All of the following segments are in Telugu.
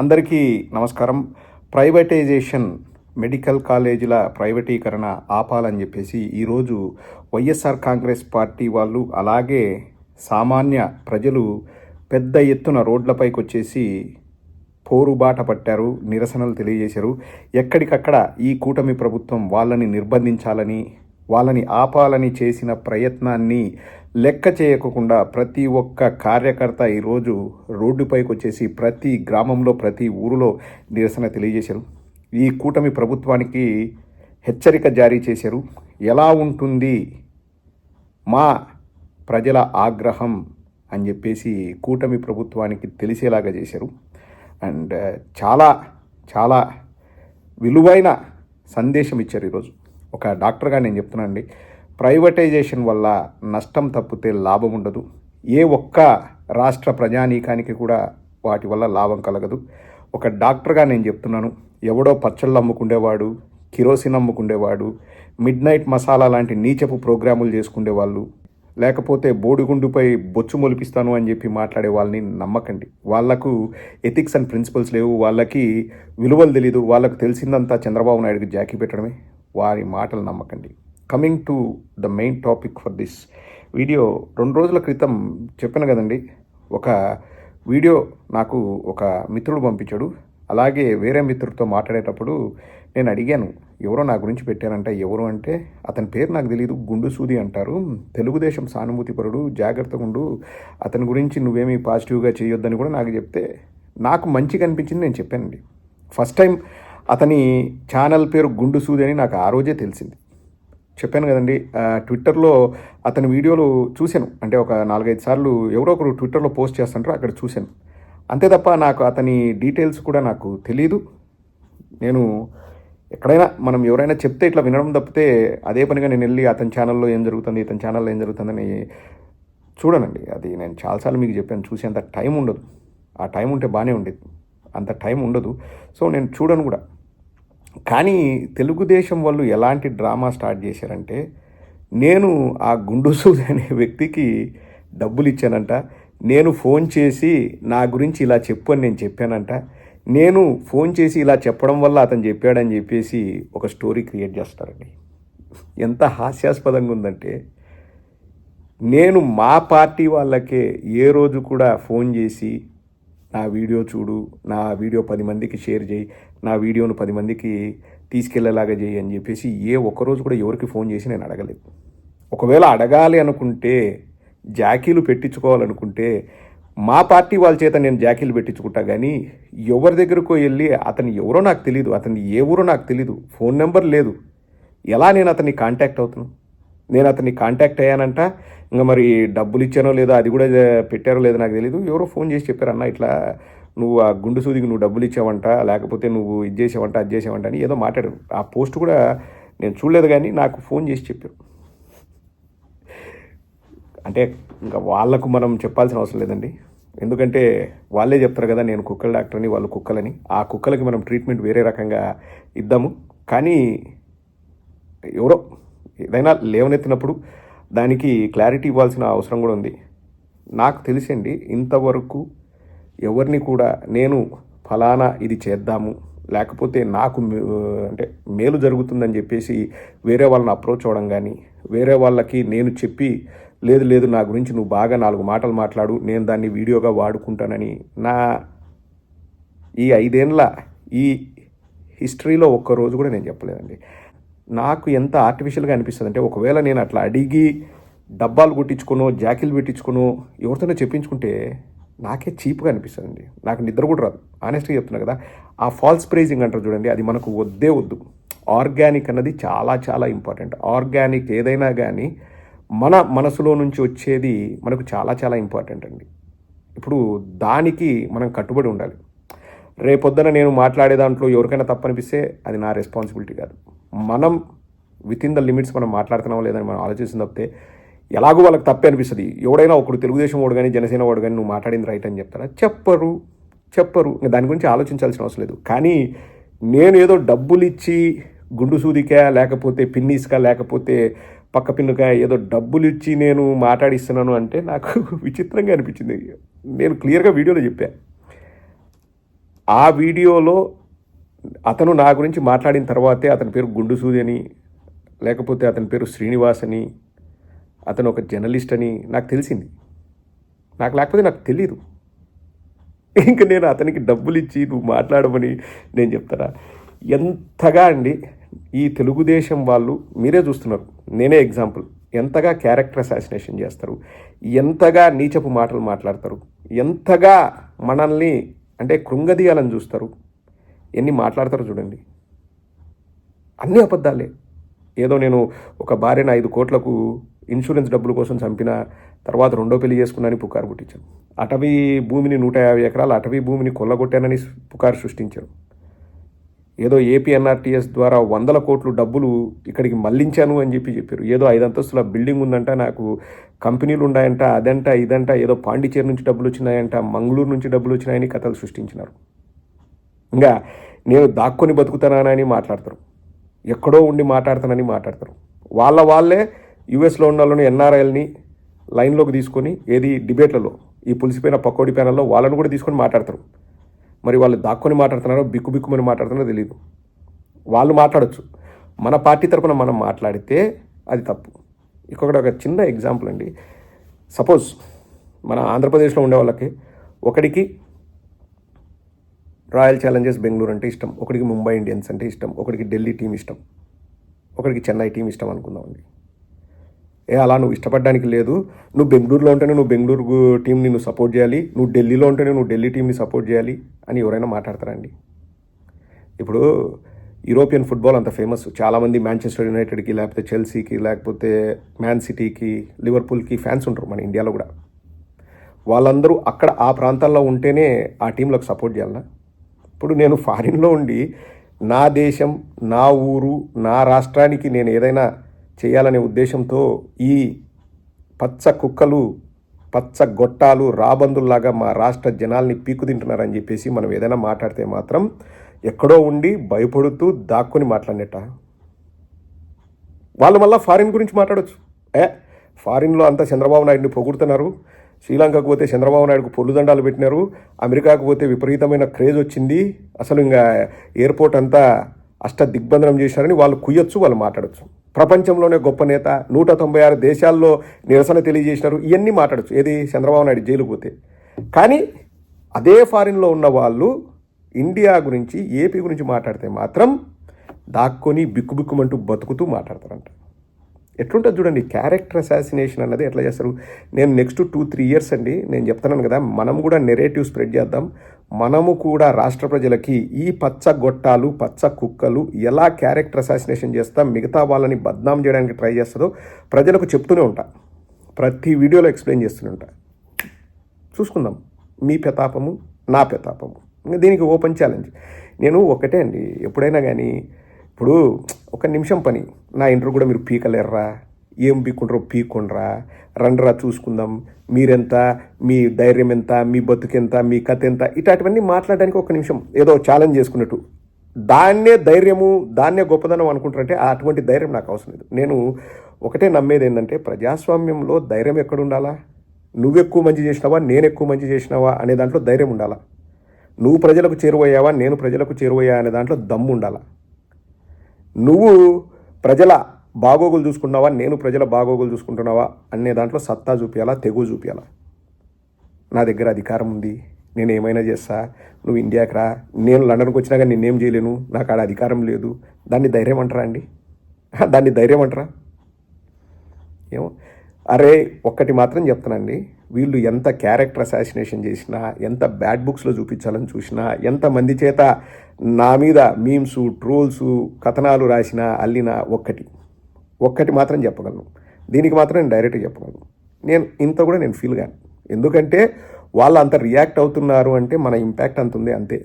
అందరికీ నమస్కారం. ప్రైవేటైజేషన్ మెడికల్ కాలేజీల ప్రైవేటీకరణ ఆపాలని చెప్పేసి ఈరోజు వైఎస్ఆర్ కాంగ్రెస్ పార్టీ వాళ్ళు అలాగే సామాన్య ప్రజలు పెద్ద ఎత్తున రోడ్లపైకి వచ్చేసి పోరుబాట పట్టారు నిరసనలు తెలియజేశారు. ఎక్కడికక్కడ ఈ కూటమి ప్రభుత్వం వాళ్ళని నిర్బంధించాలని వాళ్ళని ఆపాలని చేసిన ప్రయత్నాన్ని లెక్క చేయకుండా ప్రతి ఒక్క కార్యకర్త ఈరోజు రోడ్డుపైకి వచ్చేసి ప్రతి గ్రామంలో ప్రతి ఊరిలో నిరసన తెలియజేశారు. ఈ కూటమి ప్రభుత్వానికి హెచ్చరిక జారీ చేశారు. ఎలా ఉంటుంది మా ప్రజల ఆగ్రహం అని చెప్పేసి కూటమి ప్రభుత్వానికి తెలిసేలాగా చేశారు. అండ్ చాలా చాలా విలువైన సందేశం ఇచ్చారు ఈరోజు. ఒక డాక్టర్గా నేను చెప్తున్నానండి. ప్రైవేటైజేషన్ వల్ల నష్టం తప్పితే లాభం ఉండదు. ఏ ఒక్క రాష్ట్ర ప్రజానీకానికి కూడా వాటి వల్ల లాభం కలగదు. ఒక డాక్టర్గా నేను చెప్తున్నాను. ఎవడో పచ్చళ్ళు అమ్ముకుండేవాడు కిరోసిన్ అమ్ముకుండేవాడు మిడ్ నైట్ మసాలా లాంటి నీచపు ప్రోగ్రాములు చేసుకుండేవాళ్ళు లేకపోతే బోడిగుండుపై బొచ్చు మొలిపిస్తాను అని చెప్పి మాట్లాడే వాళ్ళని నమ్మకండి. వాళ్ళకు ఎథిక్స్ అండ్ ప్రిన్సిపల్స్ లేవు. వాళ్ళకి విలువలు తెలీదు. వాళ్ళకు తెలిసిందంతా చంద్రబాబు నాయుడుకి జాకీ పెట్టడమే. వారి మాటలు నమ్మకండి. Coming to the main topic for this video రెండు రోజుల క్రితం చెప్పాను కదండి ఒక వీడియో నాకు ఒక మిత్రుడు పంపించాడు. అలాగే వేరే మిత్రుడితో మాట్లాడేటప్పుడు నేను అడిగాను ఎవరో నా గురించి పెట్టారంట ఎవరు అంటే అతని పేరు నాకు తెలియదు గుండు సూది అంటారు. తెలుగుదేశం సానుభూతిపరుడు జాగ్రత్తగా ఉండు అతని గురించి నువ్వేమీ పాజిటివ్గా చేయొద్దని కూడా నాకు చెప్తే నాకు మంచిగా అనిపించింది నేను చెప్పానండి. ఫస్ట్ టైం అతని ఛానల్ పేరు గుండు సూది అని నాకు ఆ రోజే తెలిసింది. చెప్పాను కదండి ట్విట్టర్లో అతని వీడియోలు చూశాను. అంటే ఒక నాలుగైదు సార్లు ఎవరో ఒకరు ట్విట్టర్లో పోస్ట్ చేస్తుంటారు అక్కడ చూశాను. అంతే తప్ప నాకు అతని డీటెయిల్స్ కూడా నాకు తెలియదు నేను ఎక్కడైనా మనం ఎవరైనా చెప్తే ఇట్లా వినడం తప్పితే అదే పనిగా నేను వెళ్ళి అతని ఛానల్లో ఏం జరుగుతుంది ఇతని ఛానల్లో ఏం జరుగుతుందని చూడనండి. అది నేను చాలాసార్లు మీకు చెప్పాను చూసేంత టైం ఉండదు. ఆ టైం ఉంటే బాగానే ఉండేది. అంత టైం ఉండదు. సో నేను చూడను కూడా. కానీ తెలుగుదేశం వాళ్ళు ఎలాంటి డ్రామా స్టార్ట్ చేశారంటే నేను ఆ గుండుసూది అనే వ్యక్తికి డబ్బులు ఇచ్చానంట నేను ఫోన్ చేసి నా గురించి ఇలా చెప్పు అని నేను చెప్పానంట నేను ఫోన్ చేసి ఇలా చెప్పడం వల్ల అతను చెప్పాడని చెప్పేసి ఒక స్టోరీ క్రియేట్ చేస్తారండి. ఎంత హాస్యాస్పదంగా ఉందంటే నేను మా పార్టీ వాళ్ళకే ఏ రోజు కూడా ఫోన్ చేసి నా వీడియో చూడు నా వీడియో పది మందికి షేర్ చేయి నా వీడియోను పది మందికి తీసుకెళ్ళేలాగా చేయి అని చెప్పేసి ఏ ఒక్కరోజు కూడా ఎవరికి ఫోన్ చేసి నేను అడగలేదు. ఒకవేళ అడగాలి అనుకుంటే జాకీలు పెట్టించుకోవాలనుకుంటే మా పార్టీ వాళ్ళ చేత నేను జాకీలు పెట్టించుకుంటా కానీ ఎవరి దగ్గరకో వెళ్ళి అతను ఎవరో నాకు తెలియదు అతని ఏ ఊరో నాకు తెలియదు ఫోన్ నెంబర్ లేదు. ఎలా నేను అతన్ని కాంటాక్ట్ అవుతాను నేను అతన్ని కాంటాక్ట్ అయ్యానంట ఇంకా మరి డబ్బులు ఇచ్చానో లేదో అది కూడా పెట్టారో లేదో నాకు తెలియదు ఎవరో ఫోన్ చేసి చెప్పారన్న ఇట్లా నువ్వు ఆ గుండు సూదికి నువ్వు డబ్బులు ఇచ్చావంట లేకపోతే నువ్వు ఇది చేసావంట అది చేసావంట అని ఏదో మాట్లాడారు. ఆ పోస్ట్ కూడా నేను చూడలేదు కానీ నాకు ఫోన్ చేసి చెప్పారు. అంటే ఇంకా వాళ్ళకు మనం చెప్పాల్సిన అవసరం లేదండి. ఎందుకంటే వాళ్ళే చెప్తారు కదా నేను కుక్కల డాక్టర్ని వాళ్ళు కుక్కలని. ఆ కుక్కలకి మనం ట్రీట్మెంట్ వేరే రకంగా ఇద్దాము. కానీ ఎవరో ఏదైనా లేవనెత్తినప్పుడు దానికి క్లారిటీ ఇవ్వాల్సిన అవసరం కూడా ఉంది. నాకు తెలిసండి ఇంతవరకు ఎవరిని కూడా నేను ఫలానా ఇది చేద్దాము లేకపోతే నాకు మే- అంటే మేలు జరుగుతుందని చెప్పేసి వేరే వాళ్ళని అప్రోచ్ అవ్వడం కానీ వేరే వాళ్ళకి నేను చెప్పి లేదు లేదు నా గురించి నువ్వు బాగా నాలుగు మాటలు మాట్లాడు నేను దాన్ని వీడియోగా వాడుకుంటానని నా ఈ ఐదేండ్ల ఈ హిస్టరీలో ఒక్క రోజు కూడా నేను చెప్పలేదండి. నాకు ఎంత ఆర్టిఫిషియల్గా అనిపిస్తుంది అంటే ఒకవేళ నేను అట్లా అడిగి డబ్బాలు కొట్టించుకునో జాకీలు పెట్టించుకునో ఎవరితోనో చెప్పించుకుంటే నాకే చీప్గా అనిపిస్తుంది నాకు నిద్ర కూడా రాదు. ఆనెస్ట్గా చెప్తున్నా కదా ఆ ఫాల్స్ ప్రైజింగ్ అంటారు చూడండి అది మనకు వద్దే వద్దు. ఆర్గానిక్ అన్నది చాలా చాలా ఇంపార్టెంట్ ఆర్గానిక్ ఏదైనా కానీ మన మనసులో నుంచి వచ్చేది మనకు చాలా చాలా ఇంపార్టెంట్ అండి. ఇప్పుడు దానికి మనం కట్టుబడి ఉండాలి. రేపొద్దున నేను మాట్లాడే దాంట్లో ఎవరికైనా తప్పనిపిస్తే అది నా రెస్పాన్సిబిలిటీ కాదు. మనం విత్ ఇన్ ద లిమిట్స్ మనం మాట్లాడుతున్నాం లేదని మనం ఆలోచిస్తుంది తప్పితే ఎలాగో వాళ్ళకి తప్పే అనిపిస్తుంది. ఎవడైనా ఒకడు తెలుగుదేశం వాడు కానీ జనసేన వాడు కానీ నువ్వు మాట్లాడింది రైట్ అని చెప్తారా? చెప్పరు. చెప్పరు. ఇంకా దాని గురించి ఆలోచించాల్సిన అవసరం లేదు. కానీ నేను ఏదో డబ్బులు ఇచ్చి గుండు సూదికా లేకపోతే పిన్నీస్కా లేకపోతే పక్క పిన్నుగా ఏదో డబ్బులు ఇచ్చి నేను మాట్లాడిస్తున్నాను అంటే నాకు విచిత్రంగా అనిపించింది. నేను క్లియర్గా వీడియోలో చెప్పా. ఆ వీడియోలో అతను నా గురించి మాట్లాడిన తర్వాతే అతని పేరు గుండు సూది అని లేకపోతే అతని పేరు శ్రీనివాస్ అని అతను ఒక జర్నలిస్ట్ అని నాకు తెలిసింది. నాకు లేకపోతే నాకు తెలియదు ఇంకా నేను అతనికి డబ్బులు ఇచ్చి నువ్వు మాట్లాడమని నేను చెప్తారా? ఎంతగా అండి ఈ తెలుగుదేశం వాళ్ళు మీరే చూస్తున్నారు. నేనే ఎగ్జాంపుల్ ఎంతగా క్యారెక్టర్ అసాసినేషన్ చేస్తారు? ఎంతగా నీచపు మాటలు మాట్లాడతారు? ఎంతగా మనల్ని అంటే కృంగదీయాలని చూస్తారు? ఎన్ని మాట్లాడతారో చూడండి. అన్ని అబద్ధాలే. ఏదో నేను ఒక భార్యను ఐదు కోట్లకు ఇన్సూరెన్స్ డబ్బుల కోసం చంపిన తర్వాత రెండో పెళ్ళి చేసుకున్నానని పుకారు పుట్టించాను అటవీ భూమిని నూట యాభై ఎకరాల అటవీ భూమిని కొల్లగొట్టానని పుకారు సృష్టించారు. ఏదో ఏపీఎన్ఆర్టీఎస్ ద్వారా వందల కోట్లు డబ్బులు ఇక్కడికి మళ్ళించాను అని చెప్పి చెప్పారు. ఏదో ఐదు అంతస్తుల బిల్డింగ్ ఉందంట నాకు కంపెనీలు ఉన్నాయంట అదంట ఇదంట ఏదో పాండిచేరి నుంచి డబ్బులు వచ్చినాయంట మంగళూరు నుంచి డబ్బులు వచ్చినాయని కథలు సృష్టించినారు. ఇంకా నేను దాక్కొని బతుకుతానని మాట్లాడతారు. ఎక్కడో ఉండి మాట్లాడతానని మాట్లాడతారు. వాళ్ళ వాళ్ళే యూఎస్లో ఉన్న వాళ్ళని ఎన్ఆర్ఐల్ని లైన్లోకి తీసుకొని ఏది డిబేట్లలో ఈ పులిసిపోయిన పకోడి ప్యానల్లో వాళ్ళని కూడా తీసుకొని మాట్లాడతారు. మరి వాళ్ళు దాక్కొని మాట్లాడుతున్నారో బిక్కు బిక్కుమని మాట్లాడుతున్నారో తెలియదు వాళ్ళు మాట్లాడొచ్చు. మన పార్టీ తరపున మనం మాట్లాడితే అది తప్పు. ఇక్కడ ఒక చిన్న ఎగ్జాంపుల్ అండి. సపోజ్ మన ఆంధ్రప్రదేశ్లో ఉండే వాళ్ళకి ఒకడికి రాయల్ ఛాలెంజర్స్ బెంగళూరు అంటే ఇష్టం ఒకడికి ముంబై ఇండియన్స్ అంటే ఇష్టం ఒకడికి ఢిల్లీ టీం ఇష్టం ఒకడికి చెన్నై టీం ఇష్టం అనుకుందామండి. ఏ అలా నువ్వు ఇష్టపడడానికి లేదు. నువ్వు బెంగళూరులో ఉంటేనే నువ్వు బెంగళూరు టీంని నువ్వు సపోర్ట్ చేయాలి. నువ్వు ఢిల్లీలో ఉంటేనే నువ్వు ఢిల్లీ టీంని సపోర్ట్ చేయాలి అని ఎవరైనా మాట్లాడతారండి. ఇప్పుడు యూరోపియన్ ఫుట్బాల్ అంత ఫేమస్. చాలామంది మాంచెస్టర్ యునైటెడ్కి లేకపోతే చెల్సీకి లేకపోతే మ్యాన్ సిటీకి లివర్పూల్కి ఫ్యాన్స్ ఉంటారు మన ఇండియాలో కూడా. వాళ్ళందరూ అక్కడ ఆ ప్రాంతాల్లో ఉంటేనే ఆ టీంలకు సపోర్ట్ చేయాలన్నా ఇప్పుడు నేను ఫారిన్లో ఉండి నా దేశం నా ఊరు నా రాష్ట్రానికి నేను ఏదైనా చేయాలనే ఉద్దేశంతో ఈ పచ్చ కుక్కలు పచ్చ గొట్టాలు రాబందుల్లాగా మా రాష్ట్ర జనాల్ని పీకు తింటున్నారని చెప్పేసి మనం ఏదైనా మాట్లాడితే మాత్రం ఎక్కడో ఉండి భయపడుతూ దాక్కుని మాట్లాడినట వాళ్ళు మళ్ళీ ఫారిన్ గురించి మాట్లాడవచ్చు ఏ? ఫారిన్లో అంతా చంద్రబాబు నాయుడిని పొగుడుతున్నారు. శ్రీలంకకు పోతే చంద్రబాబు నాయుడుకు పొల్లుదండాలు పెట్టినారు. అమెరికాకు పోతే విపరీతమైన క్రేజ్ వచ్చింది. అసలు ఇంకా ఎయిర్పోర్ట్ అంతా అష్ట దిగ్బంధనం చేశారని వాళ్ళు కుయ్యొచ్చు వాళ్ళు మాట్లాడచ్చు. ప్రపంచంలోనే గొప్ప నేత నూట తొంభై ఆరు దేశాల్లో నిరసన తెలియజేసినారు. ఇవన్నీ మాట్లాడచ్చు. ఏది? చంద్రబాబు నాయుడు జైలు పోతే. కానీ అదే ఫారిన్లో ఉన్న వాళ్ళు ఇండియా గురించి ఏపీ గురించి మాట్లాడితే మాత్రం దాక్కొని బిక్కుబిక్కుమంటూ బతుకుతూ మాట్లాడతారంట. ఎట్లుంటుంది చూడండి క్యారెక్టర్ అసాసినేషన్ అన్నది ఎట్లా చేస్తారు? నేను నెక్స్ట్ టూ త్రీ ఇయర్స్ అండి నేను చెప్తున్నాను కదా మనం కూడా నెరేటివ్ స్ప్రెడ్ చేద్దాం. మనము కూడా రాష్ట్ర ప్రజలకి ఈ పచ్చ గొట్టాలు పచ్చ కుక్కలు ఎలా క్యారెక్టర్ అసాసినేషన్ చేస్తాం మిగతా వాళ్ళని బద్నాం చేయడానికి ట్రై చేస్తుందో ప్రజలకు చెప్తూనే ఉంటా. ప్రతి వీడియోలో ఎక్స్ప్లెయిన్ చేస్తూనే ఉంటా. చూసుకుందాం. మీ పెతాపము నా పెతాపము. దీనికి ఓపెన్ ఛాలెంజ్ నేను ఒకటే అండి ఎప్పుడైనా కానీ ఇప్పుడు ఒక నిమిషం పని. నా ఇంటర్ కూడా మీరు పీకలేర్రా. ఏం పీక్కుంటారో పీక్కుండ్రా. రండ్రా చూసుకుందాం. మీరెంత మీ ధైర్యం ఎంత మీ బతుకెంత మీ కథ ఎంత ఇట్లాంటివన్నీ మాట్లాడడానికి ఒక నిమిషం. ఏదో ఛాలెంజ్ చేసుకున్నట్టు. దాన్నే ధైర్యము దాన్నే గొప్పదనం అనుకుంటారంటే అటువంటి ధైర్యం నాకు అవసరం లేదు. నేను ఒకటే నమ్మేది ఏంటంటే ప్రజాస్వామ్యంలో ధైర్యం ఎక్కడ ఉండాలా? నువ్వు ఎక్కువ మంచి చేసినావా? నేను ఎక్కువ మంచి చేసినావా? అనే దాంట్లో ధైర్యం ఉండాలా? నువ్వు ప్రజలకు చేరువయ్యావా? నేను ప్రజలకు చేరువయ్యా? అనే దాంట్లో దమ్ము ఉండాలా? నువ్వు ప్రజల బాగోగులు చూసుకున్నావా నేను ప్రజల బాగోగులు చూసుకుంటున్నావా? అనే దాంట్లో సత్తా చూపించాలా తెగు చూపించాలా నా దగ్గర అధికారం ఉంది. నేను ఏమైనా చేస్తా? నువ్వు ఇండియాకి రా. నేను లండన్కి వచ్చినా కానీ నేనేం చేయలేను? నాకు ఆడ అధికారం లేదు. దాన్ని ధైర్యం అంటారా అండి? దాన్ని ధైర్యం అంటారా? ఏమో. అరే ఒక్కటి మాత్రం చెప్తానండి వీళ్ళు ఎంత క్యారెక్టర్ అసాసినేషన్ చేసినా ఎంత బ్యాడ్ బుక్స్లో చూపించాలని చూసినా ఎంతమంది చేత నా మీద మీమ్స్ ట్రోల్స్ కథనాలు రాసిన అల్లిన ఒక్కటి. ఒక్కటి మాత్రం చెప్పగలను. దీనికి మాత్రం నేను డైరెక్ట్గా చెప్పగలను. నేను ఇంత కూడా నేను ఫీల్ కాను. ఎందుకంటే వాళ్ళు అంత రియాక్ట్ అవుతున్నారు అంటే మన ఇంపాక్ట్ అంత ఉంది అంతే.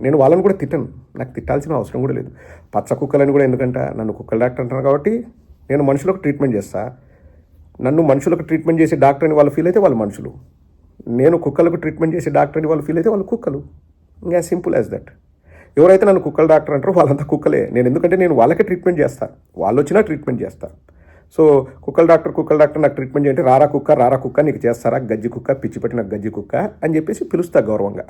నేను వాళ్ళని కూడా తిట్టను. నాకు తిట్టాల్సిన అవసరం కూడా లేదు. పచ్చ కుక్కలని కూడా ఎందుకంట? నన్ను కుక్కల డాక్టర్ అంటున్నారు కాబట్టి నేను మనుషులకు ట్రీట్మెంట్ చేస్తాను నన్ను మనుషులకు ట్రీట్మెంట్ చేసే డాక్టర్ అని వాళ్ళు ఫీల్ అయితే వాళ్ళు మనుషులు. నేను కుక్కలకు ట్రీట్మెంట్ చేసే డాక్టర్ అని వాళ్ళు ఫీల్ అయితే వాళ్ళు కుక్కలు. ఇంకా సింపుల్ యాజ్ దట్ ఎవరైతే నన్ను కుక్కల డాక్టర్ అంటారో వాళ్ళంతా కుక్కలే. నేను ఎందుకంటే నేను వాళ్ళకే ట్రీట్మెంట్ చేస్తాను వాళ్ళు వచ్చినా ట్రీట్మెంట్ చేస్తాను సో కుక్కల డాక్టర్ కుక్కల డాక్టర్ నాకు ట్రీట్మెంట్ చేయండి రారా కుక్క రారా కుక్క నీకు చేస్తారా? గజ్జి కుక్క పిచ్చి పట్టిన గజ్జి కుక్క అని చెప్పేసి పిలుస్తా గౌరవంగా.